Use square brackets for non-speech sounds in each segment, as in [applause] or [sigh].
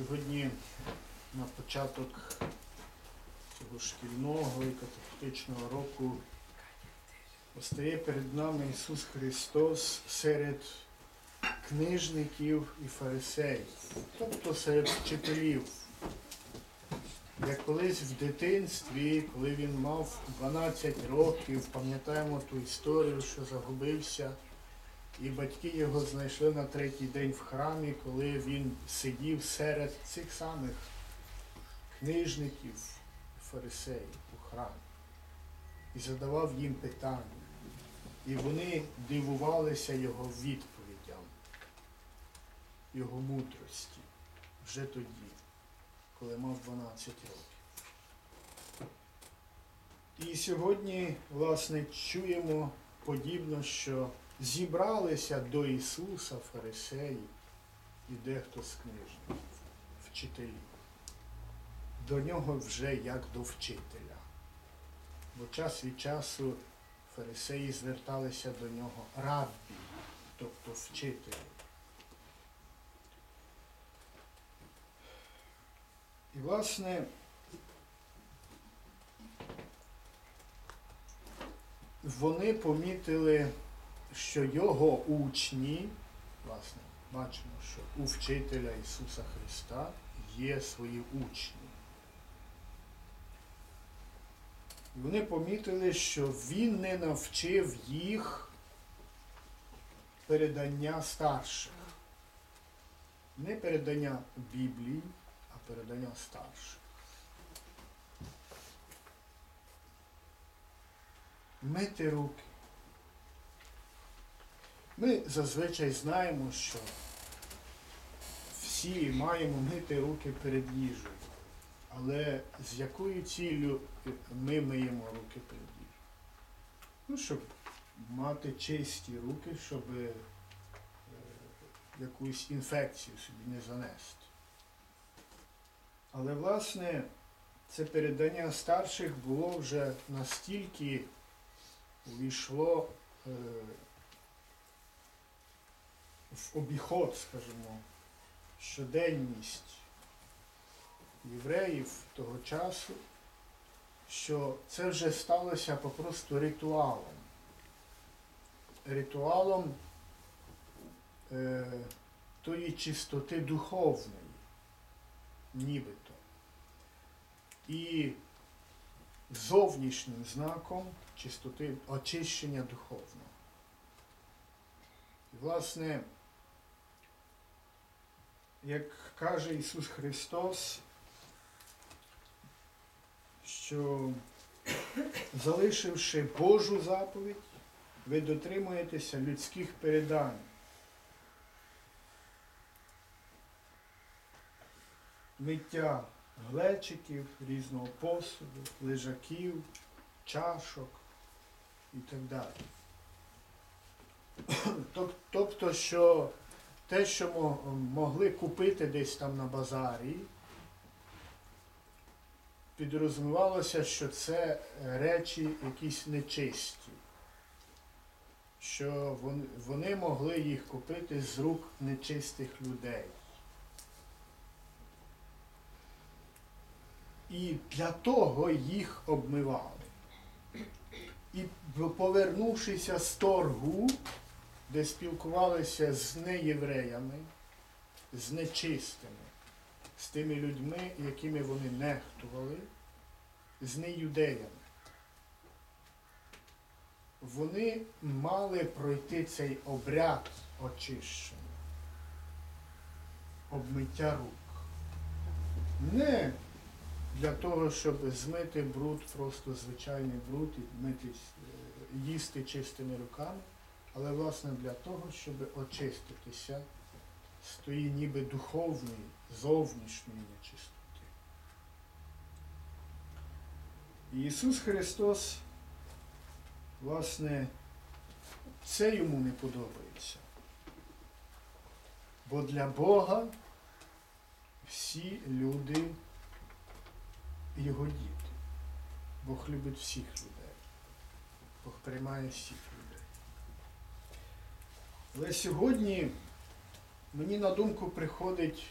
Сьогодні на початок цього шкільного і катехетичного року постає перед нами Ісус Христос серед книжників і фарисеїв, тобто серед вчителів. Як колись в дитинстві, коли він мав 12 років, пам'ятаємо ту історію, що загубився, і батьки його знайшли на третій день в храмі, коли він сидів серед цих самих книжників, фарисеїв у храмі і задавав їм питання. І вони дивувалися його відповідям, його мудрості вже тоді, коли мав 12 років. І сьогодні, власне, чуємо подібно, що зібралися до Ісуса фарисеї і дехто з книжників, вчителів. До нього вже як до вчителя. Бо час від часу фарисеї зверталися до нього раббі, тобто вчителю. І, власне, вони помітили, що його учні, власне, бачимо, що у вчителя Ісуса Христа є свої учні. І вони помітили, що він не навчив їх передання старших. Не передання Біблії, а передання старших. Мити руки. Ми зазвичай знаємо, що всі маємо мити руки перед їжею. Але з якою ціллю ми миємо руки перед їжею? Ну, щоб мати чисті руки, щоб е, якусь інфекцію собі не занести. Але, власне, це передання старших було вже настільки увійшло е, в обіход, скажімо, щоденність євреїв того часу, що це вже сталося попросту ритуалом. Ритуалом е, тої чистоти духовної, нібито. І зовнішнім знаком чистоти очищення духовного. І, власне, як каже Ісус Христос, що залишивши Божу заповідь, ви дотримуєтеся людських передань. Миття глечиків, різного посуду, лежаків, чашок і так далі. [coughs] Тобто, що те, що мо- могли купити десь там на базарі, підрозумівалося, що це речі якісь нечисті, що вони могли їх купити з рук нечистих людей. І для того їх обмивали. І повернувшися з торгу, де спілкувалися з неєвреями, з нечистими, з тими людьми, якими вони нехтували, з неюдеями. Вони мали пройти цей обряд очищення, обмиття рук. Не для того, щоб змити бруд, просто звичайний бруд і митись, е, їсти чистими руками, але власне для того, щоб очиститися з тої ніби духовної, зовнішньої нечистоти. Ісус Христос, власне, це йому не подобається. Бо для Бога всі люди його діти. Бог любить всіх людей. Бог приймає всіх людей. Але сьогодні мені на думку приходить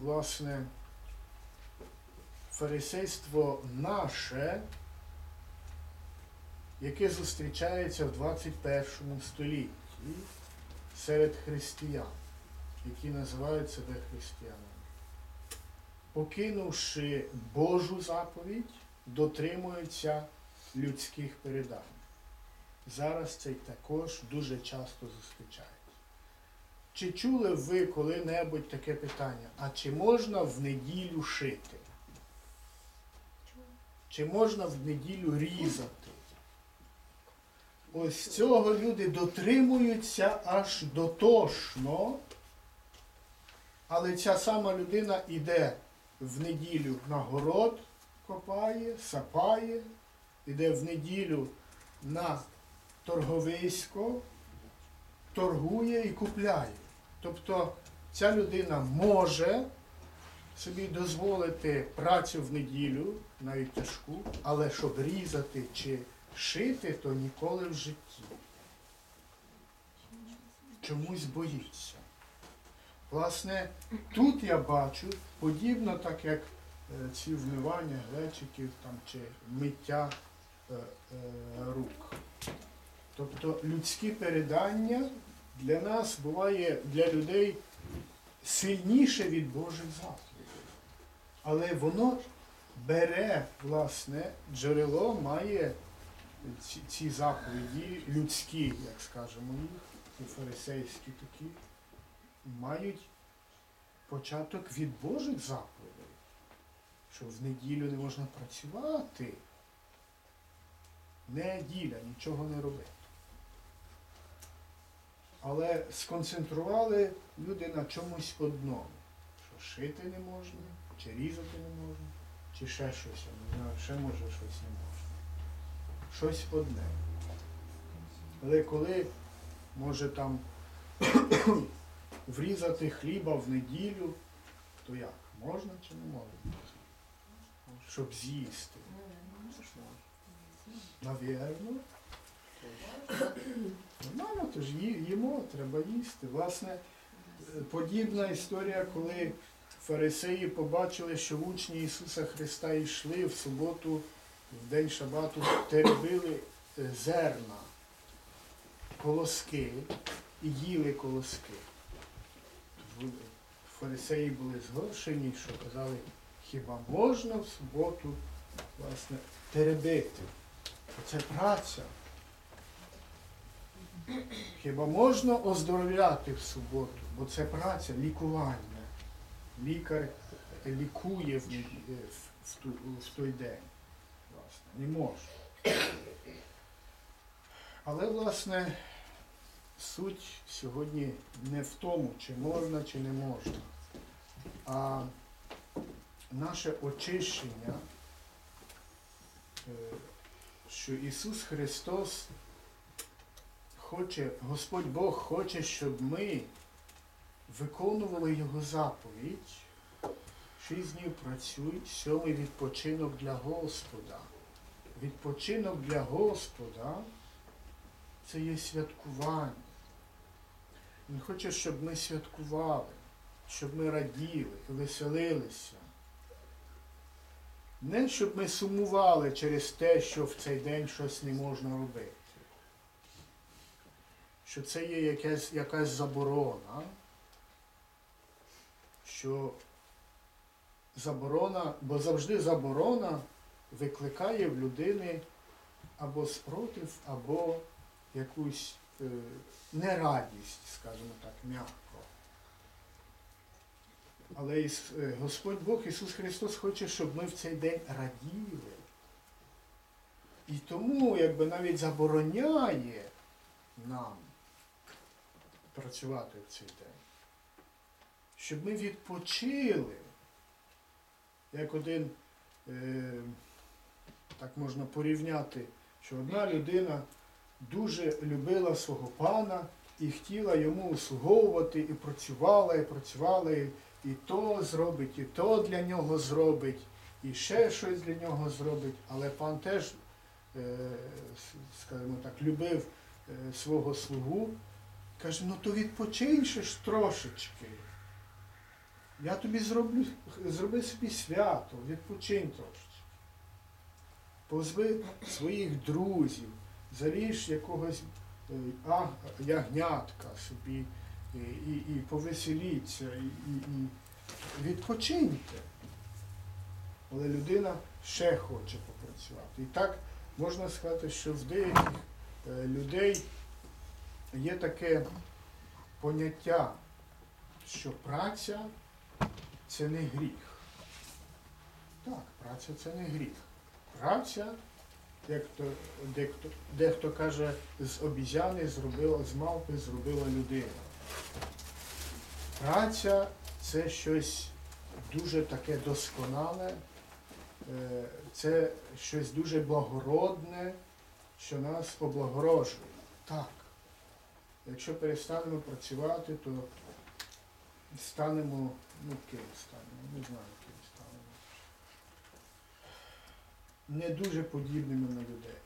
власне, фарисейство наше, яке зустрічається в 21 столітті серед християн, які називають себе християнами. Покинувши Божу заповідь, дотримуються людських передань. Зараз це також дуже часто зустрічається. Чи чули ви коли-небудь таке питання? А чи можна в неділю шити? Чи можна в неділю різати? Ось цього люди дотримуються аж дотошно, але ця сама людина йде в неділю на город, копає, сапає, йде в неділю на торговисько, торгує і купляє. Тобто ця людина може собі дозволити працю в неділю, навіть тяжку, але щоб різати чи шити, то ніколи в житті. Чомусь боїться. Власне, тут я бачу, подібно так як е, ці вмивання глечиків там, чи миття е, е. Тобто людські передання для нас буває для людей сильніше від Божих заповідей. Але воно бере, власне, джерело має ці, ці заповіді, людські, як скажемо їх, ці фарисейські такі, мають початок від Божих заповідей, що в неділю не можна працювати. Неділя, нічого не робити. Але сконцентрували люди на чомусь одному. Що шити не можна, чи різати не можна, чи ще щось, не знаю, ще може щось не можна. Щось одне. Але коли може там [coughs] врізати хліба в неділю, то як? Можна чи не можна? Щоб з'їсти. Навірно. Нормально, то ж їмо, треба їсти. Власне, е, подібна історія, коли фарисеї побачили, що учні Ісуса Христа йшли в суботу, в день Шабату, теребили е, зерна, колоски і їли колоски. Фарисеї були згоршені, що казали, хіба можна в суботу власне, теребити? Це праця. Хіба можна оздоровляти в суботу? Бо це праця, лікування. Лікар лікує в, е, в, в, в той день. Власне, не може. Але, власне, суть сьогодні не в тому, чи можна, чи не можна, а наше очищення, е, що Ісус Христос хоче, Господь Бог хоче, щоб ми виконували Його заповідь. Шість днів працюй, сьомий відпочинок для Господа. Відпочинок для Господа це є святкування. Він хоче, щоб ми святкували, щоб ми раділи, веселилися. Не щоб ми сумували через те, що в цей день щось не можна робити. Що це є якась, якась заборона, що заборона, бо завжди заборона викликає в людини або спротив, або якусь е, нерадість, скажімо так, м'яко. Але е, Господь Бог Ісус Христос хоче, щоб ми в цей день раділи. І тому, якби навіть забороняє нам працювати в цей день. Щоб ми відпочили, як один, е, так можна порівняти, що одна людина дуже любила свого пана і хотіла йому услуговувати, і працювала, і працювала, і, то зробить, і то для нього зробить, і ще щось для нього зробить. Але пан теж, е, скажімо так, любив е, свого слугу. Каже, ну то відпочинь ще ж трошечки. Я тобі зроблю, зроби собі свято, відпочинь трошки. Позви своїх друзів, заріж якогось е, ягнятка собі і, і, і повеселіться, і, і, і відпочиньте. Але людина ще хоче попрацювати. І так можна сказати, що в деяких е, людей є таке поняття, що праця це не гріх. Так, праця це не гріх. Праця, дехто, дехто, дехто каже, з обізяни зробила, з мавпи зробила людина. Праця це щось дуже таке досконале, е, це щось дуже благородне, що нас облагорожує. Так. Якщо перестанемо працювати, то станемо, ну ким станемо, не знаю, ким станемо. Не дуже подібними на людей.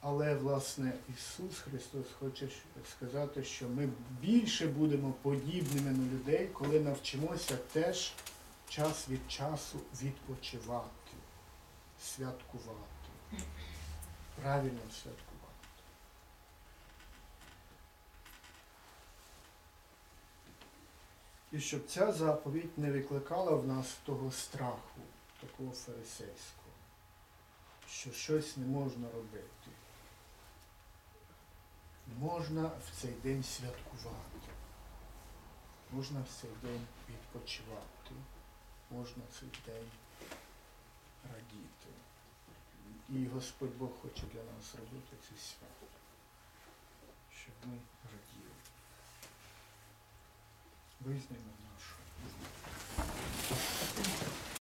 Але, власне, Ісус Христос хоче сказати, що ми більше будемо подібними на людей, коли навчимося теж час від часу відпочивати, святкувати, правильно святкувати. І щоб ця заповідь не викликала в нас того страху, такого фарисейського, що щось не можна робити. Можна в цей день святкувати, можна в цей день відпочивати, можна в цей день радіти. І Господь Бог хоче для нас робити це свято, щоб ми раділи. Визнаємо нашу.